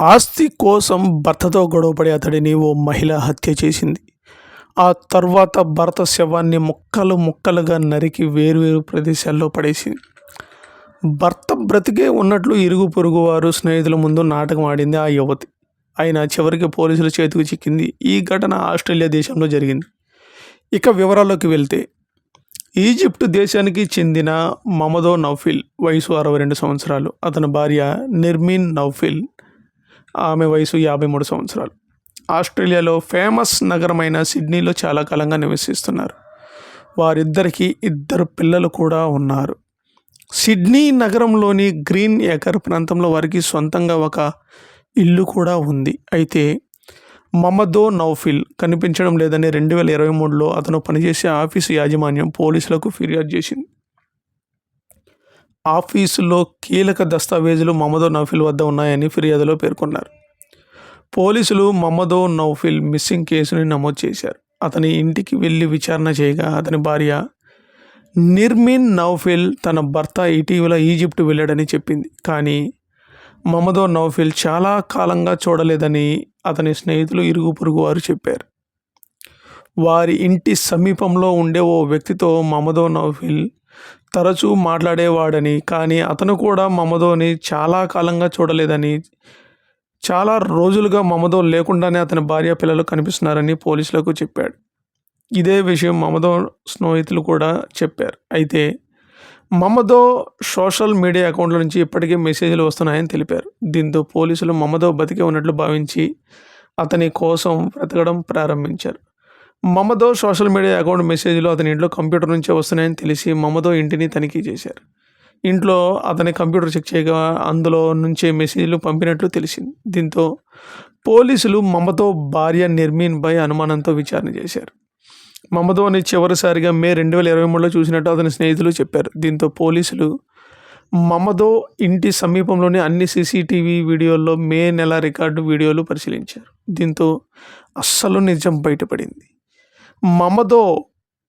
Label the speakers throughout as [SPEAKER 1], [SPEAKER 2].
[SPEAKER 1] ఆస్తి కోసం భర్తతో గొడవపడి అతడిని ఓ మహిళ హత్య చేసింది. ఆ తర్వాత భర్త శవాన్ని ముక్కలు ముక్కలుగా నరికి వేరువేరు ప్రదేశాల్లో పడేసింది. భర్త బ్రతికే ఉన్నట్లు ఇరుగు పొరుగు వారు స్నేహితుల ముందు నాటకం ఆడింది ఆ యువతి. అయినా చివరికి పోలీసుల చేతికి చిక్కింది. ఈ ఘటన ఆస్ట్రేలియా దేశంలో జరిగింది. ఇక వివరాల్లోకి వెళ్తే ఈజిప్ట్ దేశానికి చెందిన మమదో నౌఫిల్ వయసు అరవై రెండు సంవత్సరాలు. అతని భార్య నిర్మిన్ నౌఫిల్ ఆమె వయసు యాభై మూడు సంవత్సరాలు. ఆస్ట్రేలియాలో ఫేమస్ నగరమైన సిడ్నీలో చాలా కాలంగా నివసిస్తున్నారు. వారిద్దరికీ ఇద్దరు పిల్లలు కూడా ఉన్నారు. సిడ్నీ నగరంలోని గ్రీన్ ఎకర్ ప్రాంతంలో వారికి సొంతంగా ఒక ఇల్లు కూడా ఉంది. అయితే మమదో నౌఫిల్ కనిపించడం లేదని రెండు వేల ఇరవై మూడులో అతను పనిచేసే ఆఫీసు యాజమాన్యం పోలీసులకు ఫిర్యాదు చేసింది. ఆఫీసులో కీలక దస్తావేజులు మమదో నౌఫిల్ వద్ద ఉన్నాయని ఫిర్యాదులో పేర్కొన్నారు. పోలీసులు మమదో నౌఫిల్ మిస్సింగ్ కేసుని నమోదు చేశారు. అతని ఇంటికి వెళ్ళి విచారణ చేయగా అతని భార్య నిర్మిన్ నౌఫిల్ తన భర్త ఇటీవల ఈజిప్ట్ వెళ్ళాడని చెప్పింది. కానీ మమదో నౌఫిల్ చాలా కాలంగా చూడలేదని అతని స్నేహితులు ఇరుగు పొరుగు వారు చెప్పారు. వారి ఇంటి సమీపంలో ఉండే ఓ వ్యక్తితో మమదో నౌఫిల్ తరచూ మాట్లాడేవాడని కానీ అతను కూడా మమదోని చాలా కాలంగా చూడలేదని చాలా రోజులుగా మమదో లేకుండానే అతని భార్య పిల్లలు కనిపిస్తున్నారని పోలీసులకు చెప్పాడు. ఇదే విషయం మమదో స్నేహితులు కూడా చెప్పారు. అయితే మమదో సోషల్ మీడియా అకౌంట్ల నుంచి ఇప్పటికే మెసేజ్లు వస్తున్నాయని తెలిపారు. దీంతో పోలీసులు మమదో బతికే ఉన్నట్లు భావించి అతని కోసం బ్రతకడం ప్రారంభించారు. మమదో సోషల్ మీడియా అకౌంట్ మెసేజ్లు అతని ఇంట్లో కంప్యూటర్ నుంచే వస్తున్నాయని తెలిసి మమదో ఇంటిని తనిఖీ చేశారు. ఇంట్లో అతని కంప్యూటర్ చెక్ చేయగా అందులో నుంచే మెసేజ్లు పంపినట్లు తెలిసింది. దీంతో పోలీసులు మమతో భార్య నిర్మీన్పై అనుమానంతో విచారణ చేశారు. మమదోని చివరిసారిగా మే రెండు వేల ఇరవై మూడులో చూసినట్టు అతని స్నేహితులు చెప్పారు. దీంతో పోలీసులు మమదో ఇంటి సమీపంలోని అన్ని సీసీటీవీ వీడియోల్లో మే నెల రికార్డు వీడియోలు పరిశీలించారు. దీంతో అస్సలు నిజం బయటపడింది. మమదో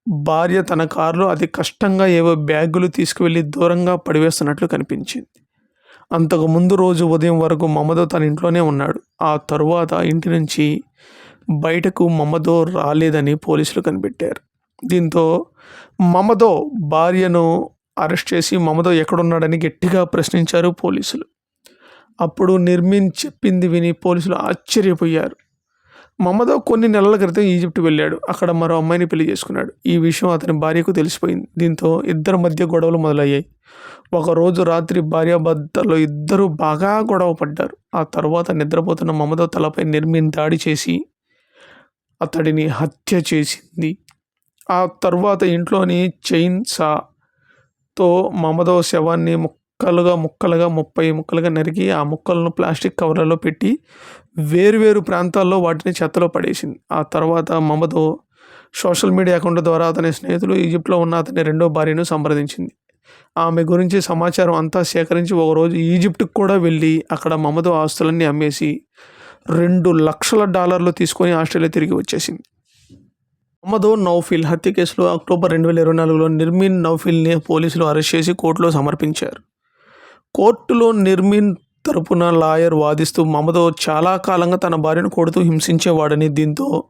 [SPEAKER 1] భార్య తన కారులో అతి కష్టంగా ఏవో బ్యాగులు తీసుకువెళ్ళి దూరంగా పడివేస్తున్నట్లు కనిపించింది. అంతకు ముందు రోజు ఉదయం వరకు మమదో తన ఇంట్లోనే ఉన్నాడు. ఆ తరువాత ఇంటి నుంచి బయటకు మమదో రాలేదని పోలీసులు కనిపెట్టారు. దీంతో మమదో భార్యను అరెస్ట్ చేసి మమదో ఎక్కడున్నాడని గట్టిగా ప్రశ్నించారు పోలీసులు. అప్పుడు నిర్మిన్ చెప్పింది విని పోలీసులు ఆశ్చర్యపోయారు. మమదో కొన్ని నెలల క్రితం ఈజిప్ట్ వెళ్ళాడు. అక్కడ మరో అమ్మాయిని పెళ్ళి చేసుకున్నాడు. ఈ విషయం అతని భార్యకు తెలిసిపోయింది. దీంతో ఇద్దరి మధ్య గొడవలు మొదలయ్యాయి. ఒకరోజు రాత్రి భార్యాభర్తలు ఇద్దరు బాగా గొడవ పడ్డారు. ఆ తర్వాత నిద్రపోతున్న మమదో తలపై నిర్మిన్ దాడి చేసి అతడిని హత్య చేసింది. ఆ తర్వాత ఇంట్లోని చైన్ సాతో మమదో శవాన్ని ముక్కలుగా ముక్కలుగా ముప్పై ముక్కలుగా నరికి ఆ ముక్కలను ప్లాస్టిక్ కవర్లలో పెట్టి వేరువేరు ప్రాంతాల్లో వాటిని చెత్తలో పడేసింది. ఆ తర్వాత మమదో సోషల్ మీడియా అకౌంట్ ద్వారా అతని స్నేహితులు ఈజిప్ట్లో ఉన్న అతని రెండో భార్యను సంప్రదించింది. ఆమె గురించి సమాచారం అంతా సేకరించి ఒకరోజు ఈజిప్ట్కి కూడా వెళ్ళి అక్కడ మమదో ఆస్తులన్నీ అమ్మేసి రెండు లక్షల డాలర్లు తీసుకొని ఆస్ట్రేలియా తిరిగి వచ్చేసింది. మమదో నౌఫిల్ హత్య కేసులో అక్టోబర్ రెండు వేల ఇరవై నాలుగులో నిర్మిన్ నౌఫిల్ని పోలీసులు అరెస్ట్ చేసి కోర్టులో సమర్పించారు. కోర్టులో నిర్మిన్ తరపున లాయర్ వాదిస్తూ మమదో చాలా కాలంగా తన భార్యను కొడుతూ హింసించేవాడని దీంతో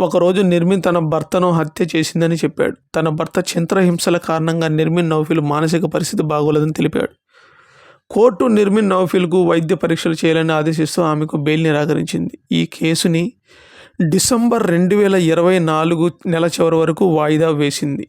[SPEAKER 1] ఒకరోజు నిర్మిన్ తన భర్తను హత్య చేసిందని చెప్పాడు. తన భర్త చింత్రహింసల కారణంగా నిర్మిన్ నౌఫిల్ మానసిక పరిస్థితి బాగోలేదని తెలిపాడు. కోర్టు నిర్మిన్ నౌఫిల్కు వైద్య పరీక్షలు చేయాలని ఆదేశిస్తూ ఆమెకు బెయిల్ నిరాకరించింది. ఈ కేసుని డిసెంబర్ రెండు వేల ఇరవై నాలుగు నెల చివరి వరకు వాయిదా వేసింది.